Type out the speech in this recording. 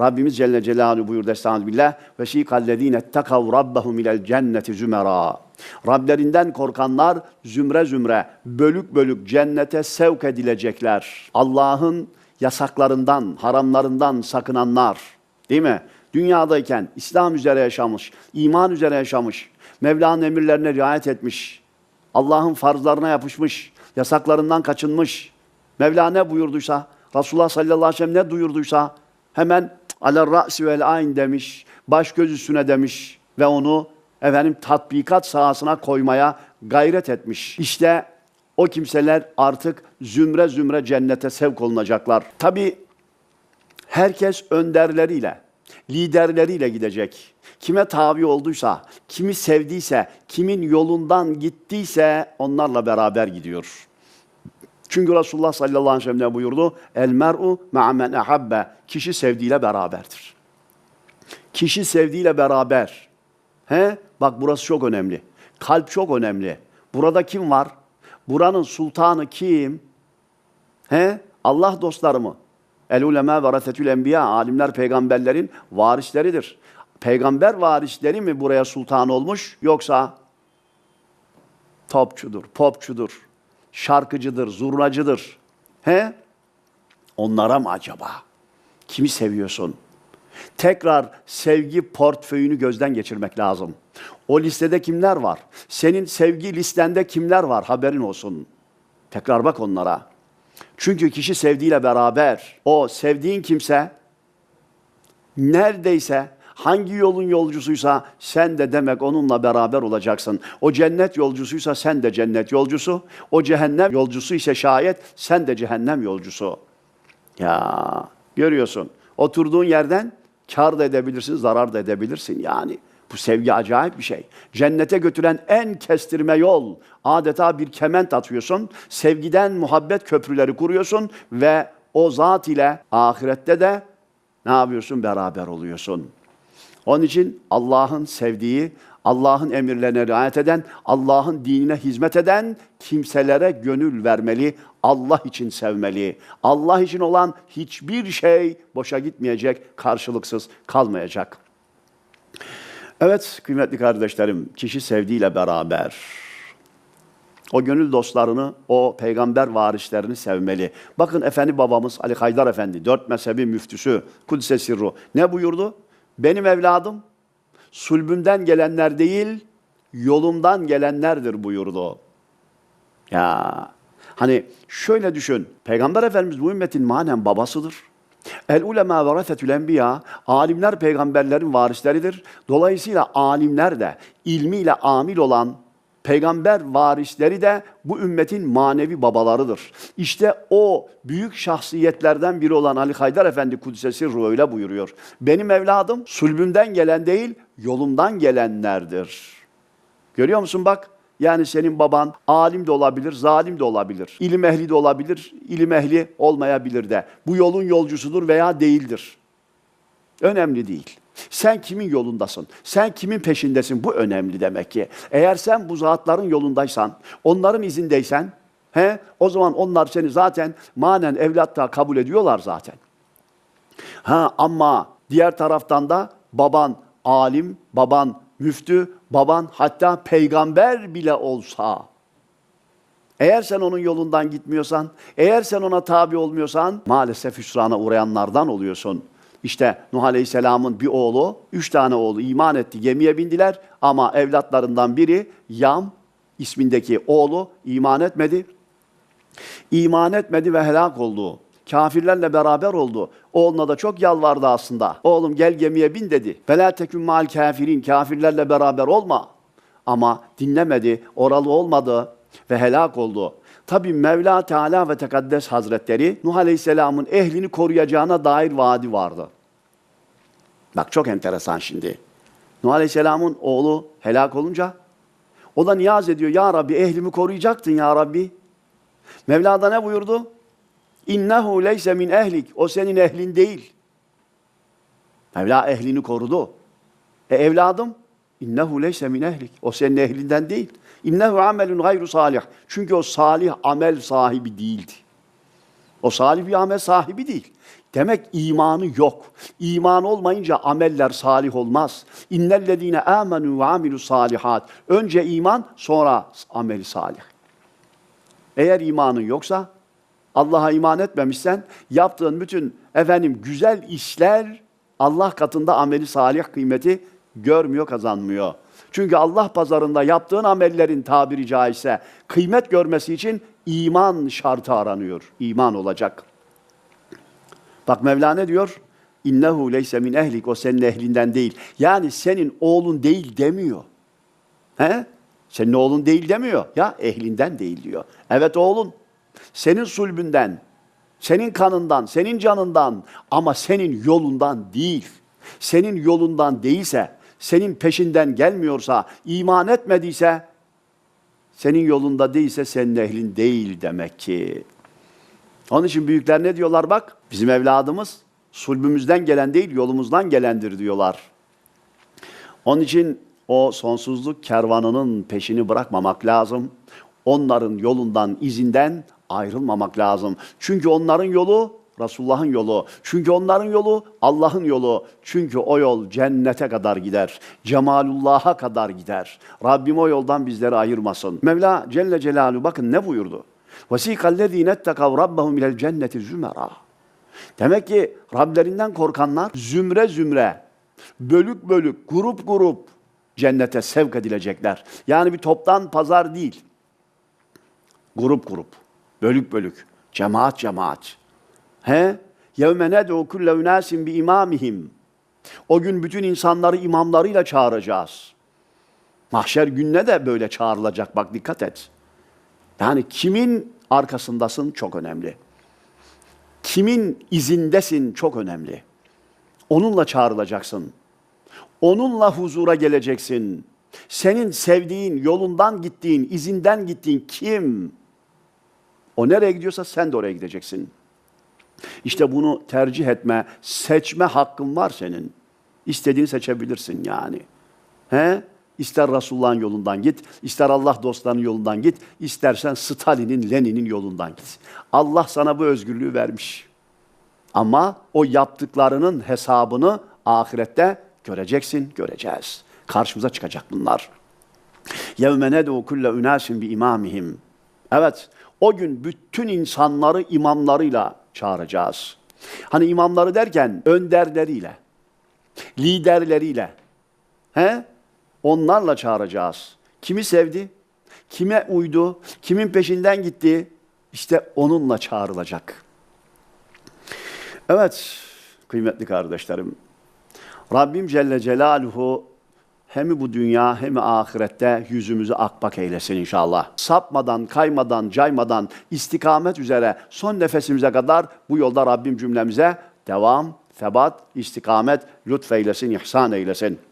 Rabbimiz Celle Celaluhu buyurdu Estağfirullah. Ve şîkallezîne ettekav rabbahum ilel cenneti zümera. Rablerinden korkanlar zümre zümre, bölük bölük cennete sevk edilecekler. Allah'ın yasaklarından, haramlarından sakınanlar. Değil mi? Dünyadayken İslam üzere yaşamış, iman üzere yaşamış, Mevla'nın emirlerine riayet etmiş, Allah'ın farzlarına yapışmış, yasaklarından kaçınmış. Mevla ne buyurduysa, Resulullah sallallahu aleyhi ve sellem ne duyurduysa hemen aler ra'si vel ayn demiş, baş göz üstüne demiş ve onu efendim tatbikat sahasına koymaya gayret etmiş. İşte o kimseler artık zümre zümre cennete sevk olunacaklar. Tabi herkes önderleriyle, liderleriyle gidecek. Kime tabi olduysa, kimi sevdiyse, kimin yolundan gittiyse onlarla beraber gidiyor. Çünkü Resulullah sallallahu aleyhi ve sellem buyurdu? El mer'u ma'a men ahabbe. Kişi sevdiğiyle beraberdir. Kişi sevdiğiyle beraber. He? Bak burası çok önemli. Kalp çok önemli. Burada kim var? Buranın sultanı kim? He? Allah dostları mı? El ulema verasetül enbiya. Alimler peygamberlerin varisleridir. Peygamber varisleri mi buraya sultan olmuş yoksa topçudur, popçudur, şarkıcıdır, zurnacıdır. He? Onlara mı acaba? Kimi seviyorsun? Tekrar sevgi portföyünü gözden geçirmek lazım. O listede kimler var? Senin sevgi listende kimler var? Haberin olsun. Tekrar bak onlara. Çünkü kişi sevdiğiyle beraber, o sevdiğin kimse neredeyse hangi yolun yolcusuysa sen de demek onunla beraber olacaksın. O cennet yolcusuysa sen de cennet yolcusu. O cehennem yolcusu ise şayet sen de cehennem yolcusu. Ya görüyorsun. Oturduğun yerden kar da edebilirsin, zarar da edebilirsin yani. Bu sevgi acayip bir şey. Cennete götüren en kestirme yol. Adeta bir kement atıyorsun. Sevgiden muhabbet köprüleri kuruyorsun ve o zat ile ahirette de ne yapıyorsun? Beraber oluyorsun. Onun için Allah'ın sevdiği, Allah'ın emirlerine riayet eden, Allah'ın dinine hizmet eden kimselere gönül vermeli, Allah için sevmeli. Allah için olan hiçbir şey boşa gitmeyecek, karşılıksız kalmayacak. Evet kıymetli kardeşlerim, kişi sevdiğiyle beraber o gönül dostlarını, o peygamber varislerini sevmeli. Bakın Efendi babamız Ali Haydar Efendi, dört mezhebi müftüsü, Kudüs'e sirru. Ne buyurdu? Benim evladım sulbümden gelenler değil, yolumdan gelenlerdir buyurdu. Ya hani şöyle düşün. Peygamber Efendimiz bu ümmetin manen babasıdır. El ulema verasetül enbiya, alimler peygamberlerin varisleridir. Dolayısıyla alimler de ilmiyle amil olan peygamber varisleri de bu ümmetin manevi babalarıdır. İşte o büyük şahsiyetlerden biri olan Ali Haydar Efendi Kudüs'e öyle buyuruyor. Benim evladım sulbümden gelen değil, yolumdan gelenlerdir. Görüyor musun bak? Yani senin baban alim de olabilir, zalim de olabilir. İlim ehli de olabilir, ilim ehli olmayabilir de. Bu yolun yolcusudur veya değildir. Önemli değil. Sen kimin yolundasın? Sen kimin peşindesin? Bu önemli demek ki. Eğer sen bu zatların yolundaysan, onların izindeysen, he, o zaman onlar seni zaten manen evlatta kabul ediyorlar zaten. Ha ama diğer taraftan da baban alim, baban müftü, baban hatta peygamber bile olsa eğer sen onun yolundan gitmiyorsan, eğer sen ona tabi olmuyorsan maalesef hüsrana uğrayanlardan oluyorsun. İşte Nuh Aleyhisselam'ın bir oğlu, üç tane oğlu iman etti, gemiye bindiler ama evlatlarından biri Yam ismindeki oğlu iman etmedi. İman etmedi ve helak oldu. Kafirlerle beraber oldu. Oğluna da çok yalvardı aslında. Oğlum gel gemiye bin dedi. Fela tekün mal kafirin. Kafirlerle beraber olma. Ama dinlemedi, oralı olmadı ve helak oldu. Tabi Mevla Teala ve Tekaddes Hazretleri Nuh Aleyhisselam'ın ehlini koruyacağına dair vaadi vardı. Bak çok enteresan şimdi. Nuh Aleyhisselam'ın oğlu helak olunca o da niyaz ediyor. Ya Rabbi ehlimi koruyacaktın ya Rabbi. Mevla da ne buyurdu? İnnehu leyse min ehlik. O senin ehlin değil. Mevla ehlini korudu. E evladım innehu leyse min ehlik. O senin ehlinden değil. İnnehu amelun gayru salih. Çünkü o salih amel sahibi değildi. O salih bir amel sahibi değil. Demek imanı yok. İman olmayınca ameller salih olmaz. İnnellezine amenu ve amilu salihat. Önce iman, sonra ameli salih. Eğer imanın yoksa, Allah'a iman etmemişsen, yaptığın bütün efendim güzel işler Allah katında ameli salih kıymeti görmüyor, kazanmıyor. Çünkü Allah pazarında yaptığın amellerin tabiri caizse kıymet görmesi için iman şartı aranıyor. İman olacak. Bak Mevla ne diyor? İnnehu leyse min ehlik. O senin ehlinden değil. Yani senin oğlun değil demiyor. He? Senin oğlun değil demiyor. Ya ehlinden değil diyor. Evet oğlun. Senin sulbünden, senin kanından, senin canından ama senin yolundan değil. Senin yolundan değilse, senin peşinden gelmiyorsa, iman etmediyse, senin yolunda değilse senin ehlin değil demek ki. Onun için büyükler ne diyorlar bak? Bizim evladımız sulbümüzden gelen değil, yolumuzdan gelendir diyorlar. Onun için o sonsuzluk kervanının peşini bırakmamak lazım. Onların yolundan, izinden ayrılmamak lazım. Çünkü onların yolu Resulullah'ın yolu. Çünkü onların yolu Allah'ın yolu. Çünkü o yol cennete kadar gider. Cemalullah'a kadar gider. Rabbim o yoldan bizleri ayırmasın. Mevla Celle Celaluhu bakın ne buyurdu? وَسِيقَ الَّذ۪ينَ اتَّقَوْ رَبَّهُمْ اِلَى الْجَنَّةِ زُمَرًا Demek ki Rablerinden korkanlar zümre zümre, bölük bölük, grup grup cennete sevk edilecekler. Yani bir toptan pazar değil. Grup grup, bölük bölük, cemaat cemaat. He? Yevme ned'u kulle unasin bi imamihim. O gün bütün insanları imamlarıyla çağıracağız. Mahşer gününe de böyle çağrılacak. Bak dikkat et. Yani kimin arkasındasın çok önemli. Kimin izindesin çok önemli. Onunla çağrılacaksın. Onunla huzura geleceksin. Senin sevdiğin, yolundan gittiğin, izinden gittiğin kim? O nereye gidiyorsa sen de oraya gideceksin. İşte bunu tercih etme, seçme hakkın var senin. İstediğini seçebilirsin yani. He? İster Resulullah'ın yolundan git, ister Allah dostlarının yolundan git, istersen Stalin'in, Lenin'in yolundan git. Allah sana bu özgürlüğü vermiş. Ama o yaptıklarının hesabını ahirette göreceksin, göreceğiz. Karşımıza çıkacak bunlar. يَوْمَ نَدْعُ كُلَّ اُنَاسٍ بِاِمَامِهِمْ Evet, o gün bütün insanları imamlarıyla çağıracağız. Hani imamları derken önderleriyle, liderleriyle, he? Onlarla çağıracağız. Kimi sevdi? Kime uydu? Kimin peşinden gitti? İşte onunla çağrılacak. Evet, kıymetli kardeşlerim. Rabbim Celle Celaluhu hem bu dünya hem ahirette yüzümüzü akbak eylesin inşallah. Sapmadan, kaymadan, caymadan istikamet üzere son nefesimize kadar bu yolda Rabbim cümlemize devam, sebat, istikamet lütfeylesin, ihsan eylesin.